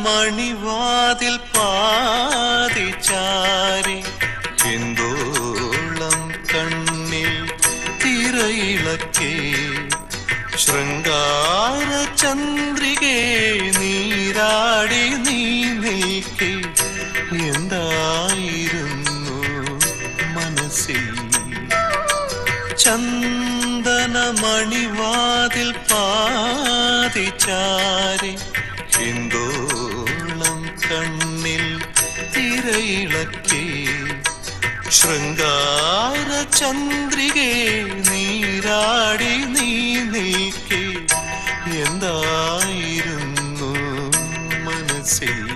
ചന്ദനമണിവാതിൽ പാതിച്ചാരി എന്തോളം കണ്ണിൽ തിരയിളക്കേ. ശൃംഗാര ചന്ദ്രികേ നീരാടി നീ നിൽക്കേ. എന്തായിരുന്നു മനസ്സിൽ? ചന്ദനമണിവാതിൽ പാതിച്ചാരി ഹിന്ദോളം കണ്ണിൽ തിരയിളക്കേ. ശൃംഗാര ചന്ദ്രികേ നീരാടി നീ നിൽക്കേ. എന്തായിരുന്നു മനസ്സിൽ?